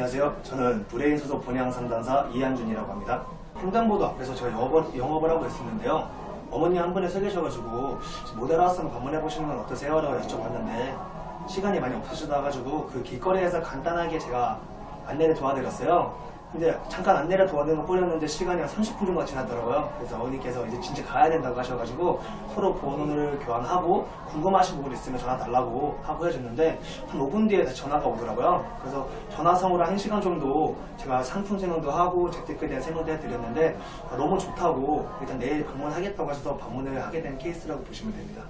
안녕하세요. 저는 브레인 소속 본향 상담사 이한준이라고 합니다. 횡단보도 앞에서 제가 영업을, 영업을 하고 있었는데요. 어머니 한 분이 서 계셔가지고 못 알아왔으면 방문해 보시는 건 어떠세요? 라고 여쭤봤는데 시간이 많이 없으시다가지고 그 길거리에서 간단하게 제가 안내를 도와드렸어요. 근데 잠깐 안내를 도와드린 거 뿌렸는데 시간이 한 30분 정도 지났더라고요. 그래서 어머니께서 이제 진짜 가야 된다고 하셔가지고 서로 번호를 교환하고 궁금하신 부분 있으면 전화 달라고 하고 해줬는데 한 5분 뒤에 다시 전화가 오더라고요. 그래서 전화상으로 1시간 정도 제가 상품 설명도 하고 재테크에 대한 설명도 해드렸는데 아, 너무 좋다고 일단 내일 방문하겠다고 하셔서 방문을 하게 된 케이스라고 보시면 됩니다.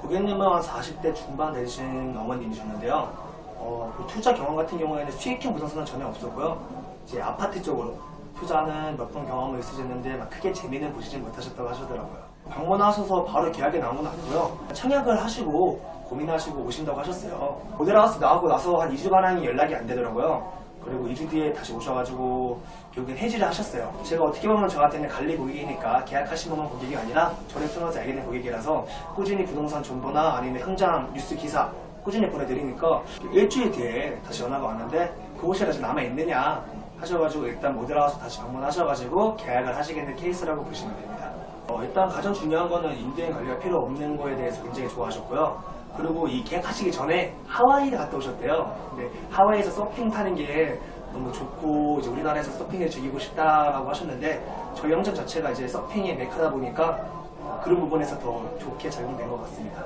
고객님은 한 40대 중반 되신 어머님이셨는데요. 어, 그 투자 경험 같은 경우에는 수익형 부동산은 전혀 없었고요. 이제 아파트 쪽으로 투자는 몇 번 경험을 있으셨는데 막 크게 재미는 보시지 못하셨다고 하시더라고요. 방문하셔서 바로 계약에 나온 건 아니고요. 청약을 하시고 고민하시고 오신다고 하셨어요. 모델하우스 나오고 나서 한 2주 가량이 연락이 안 되더라고요. 그리고 2주 뒤에 다시 오셔가지고 결국엔 해지를 하셨어요. 제가 어떻게 보면 저한테는 관리 고객이니까 계약하신 분만 고객이 아니라 저를 통해서 알게 된 고객이라서 꾸준히 부동산 정보나 아니면 현장 뉴스 기사 꾸준히 보내드리니까 일주일 뒤에 다시 전화가 왔는데 그곳이 다시 남아있느냐 하셔가지고 일단 모델하우스 다시 방문하셔가지고 계약을 하시게 된 케이스라고 보시면 됩니다. 어, 일단 가장 중요한 거는 임대인 관리가 필요 없는 거에 대해서 굉장히 좋아하셨고요. 그리고 이 계약하시기 전에 하와이를 갔다 오셨대요. 근데 하와이에서 서핑 타는 게 너무 좋고 이제 우리나라에서 서핑을 즐기고 싶다라고 하셨는데 저희 영장 자체가 이제 서핑의 메카다 보니까 어, 그런 부분에서 더 좋게 적용된 것 같습니다.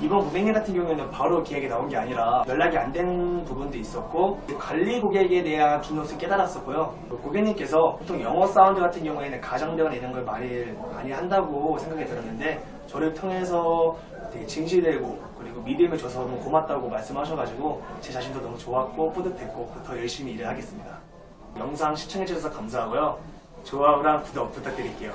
이번 고객님 같은 경우에는 바로 계약이 나온 게 아니라 연락이 안 된 부분도 있었고 관리 고객에 대한 중요성을 깨달았었고요. 고객님께서 보통 영어 사운드 같은 경우에는 가정대화나 이런 걸 말을 많이 한다고 생각이 들었는데 저를 통해서 되게 진실되고 그리고 믿음을 줘서 너무 고맙다고 말씀하셔가지고 제 자신도 너무 좋았고 뿌듯했고 더 열심히 일을 하겠습니다. 영상 시청해주셔서 감사하고요. 좋아요랑 구독 부탁드릴게요.